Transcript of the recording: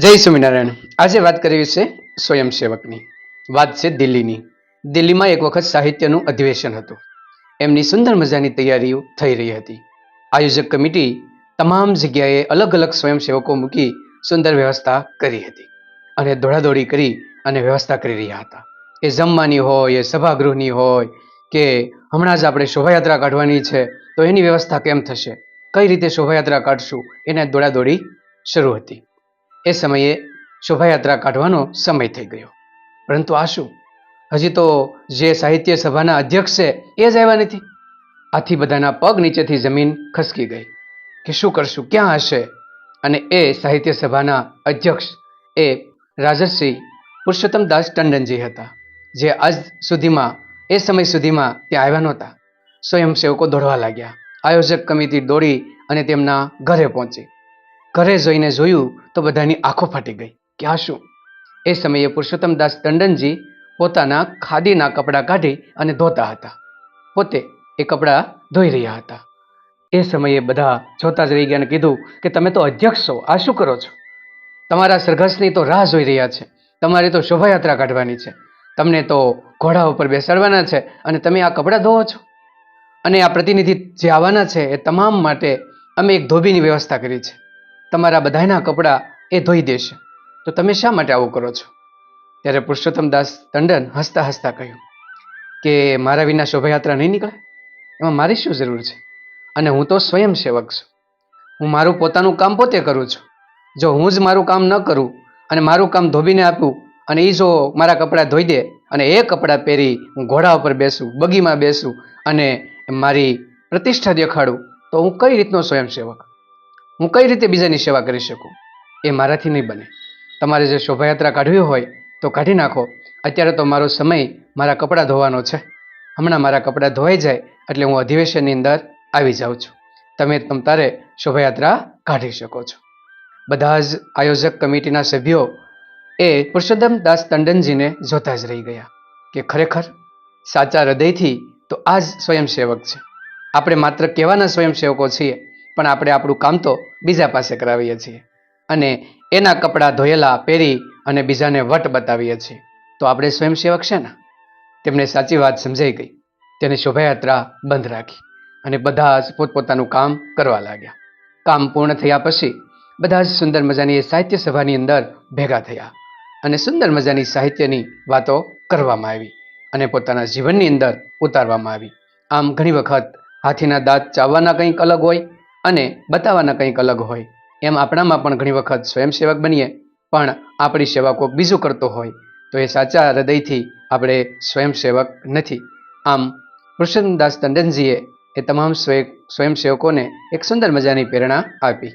જય સ્વામિનારાયણ. આજે વાત કરવી છે સ્વયંસેવકની. વાત છે દિલ્હીની. દિલ્હીમાં એક વખત સાહિત્યનું અધિવેશન હતું. એમની સુંદર મજાની તૈયારીઓ થઈ રહી હતી. આયોજક કમિટી તમામ જગ્યાએ અલગ અલગ સ્વયંસેવકો મૂકી સુંદર વ્યવસ્થા કરી હતી અને દોડાદોડી કરી અને વ્યવસ્થા કરી રહ્યા હતા. એ જમવાની હોય, એ સભાગૃહની હોય કે હમણાં જ આપણે શોભાયાત્રા કાઢવાની છે, તો એની વ્યવસ્થા કેમ થશે? કઈ રીતે શોભાયાત્રા કાઢશું? એને દોડાદોડી શરૂ હતી. એ સમયે શોભાયાત્રા કાઢવાનો સમય થઈ ગયો. પરંતુ આ શું? હજી તો જે સાહિત્ય સભાના અધ્યક્ષ છે એ જ આવ્યા નથી. આથી બધાના પગ નીચેથી જમીન ખસકી ગઈ. કે શું કરશું? ક્યાં હશે? અને એ સાહિત્ય સભાના અધ્યક્ષ એ રાજર્ષિ પુરુષોત્તમદાસ ટંડનજી હતા, જે આજ સુધીમાં, એ સમય સુધીમાં ત્યાં આવ્યા નહોતા. સ્વયંસેવકો દોડવા લાગ્યા. આયોજક કમિટી દોડી અને તેમના ઘરે પહોંચી. ઘરે જોઈને જોયું તો બધાની આંખો ફાટી ગઈ. કે આ શું? એ સમયે પુરુષોત્તમદાસ ટંડનજી પોતાના ખાદીના કપડાં કાઢી અને ધોતા હતા. પોતે એ કપડાં ધોઈ રહ્યા હતા. એ સમયે બધા જોતા જ રહી ગયા અને કીધું કે તમે તો અધ્યક્ષ છો, આ શું કરો છો? તમારા સરઘસની તો રાહ જોઈ રહ્યા છે. તમારે તો શોભાયાત્રા કાઢવાની છે. તમને તો ઘોડા ઉપર બેસાડવાના છે અને તમે આ કપડાં ધોવો છો. અને આ પ્રતિનિધિ જે આવવાના છે એ તમામ માટે અમે એક ધોબીની વ્યવસ્થા કરી છે. તમારા બધાના કપડાં એ ધોઈ દેશે. તો તમે શા માટે આવું કરો છો? ત્યારે પુરુષોત્તમદાસ ટંડન હસતા હસતા કહ્યું કે મારા વિના શોભાયાત્રા નહીં નીકળે? એમાં મારી શું જરૂર છે? અને હું તો સ્વયંસેવક છું. હું મારું પોતાનું કામ પોતે કરું છું. જો હું જ મારું કામ ન કરું અને મારું કામ ધોબીને આપું અને એ જો મારા કપડાં ધોઈ દે અને એ કપડાં પહેરી હું ઘોડા ઉપર બેસું, બગીમાં બેસું અને મારી પ્રતિષ્ઠા દેખાડું, તો હું કઈ રીતનો સ્વયંસેવક? હું કઈ રીતે બીજાની સેવા કરી શકું? એ મારાથી નહીં બને. તમારે જે શોભાયાત્રા કાઢવી હોય તો કાઢી નાખો. અત્યારે તો મારો સમય મારા કપડાં ધોવાનો છે. હમણાં મારા કપડાં ધોવાઈ જાય એટલે હું અધિવેશનની અંદર આવી જાઉં છું. તમે તમ તારે શોભાયાત્રા કાઢી શકો છો. બધા જ આયોજક કમિટીના સભ્યો એ પુરુષોત્તમ દાસ ટંડનજીને જોતા જ રહી ગયા કે ખરેખર સાચા હૃદયથી તો આ જ સ્વયંસેવક છે. આપણે માત્ર કહેવાના સ્વયંસેવકો છીએ. પણ આપણે આપણું કામ તો બીજા પાસે કરાવીએ છીએ. અને એના કપડાં ધોયેલા, પહેરી અને બીજાને વટ બતાવીએ છીએ. તો આપણે સ્વયંસેવક છે ને? તેમને સાચી વાત સમજાઈ ગઈ. તેને શોભાયાત્રા બંધ રાખી અને બધા જ પોતપોતાનું કામ કરવા લાગ્યા. કામ પૂર્ણ થયા પછી બધા જ સુંદર મજાની એ સાહિત્ય સભાની અંદર ભેગા થયા અને સુંદર મજાની સાહિત્યની વાતો કરવામાં આવી અને પોતાના જીવનની અંદર ઉતારવામાં આવી. આમ ઘણી વખત હાથીના દાંત ચાવવાના કંઈક અલગ હોય અને બતાવવાના કંઈક અલગ હોય. એમ આપણામાં પણ ઘણી વખત સ્વયંસેવક બનીએ, પણ આપણી સેવા કોઈક બીજું કરતો હોય, તો એ સાચા હૃદયથી આપણે સ્વયંસેવક નથી. આમ કૃષ્ણદાસ ટંડનજીએ એ તમામ સ્વય સ્વયંસેવકોને એક સુંદર મજાની પ્રેરણા આપી.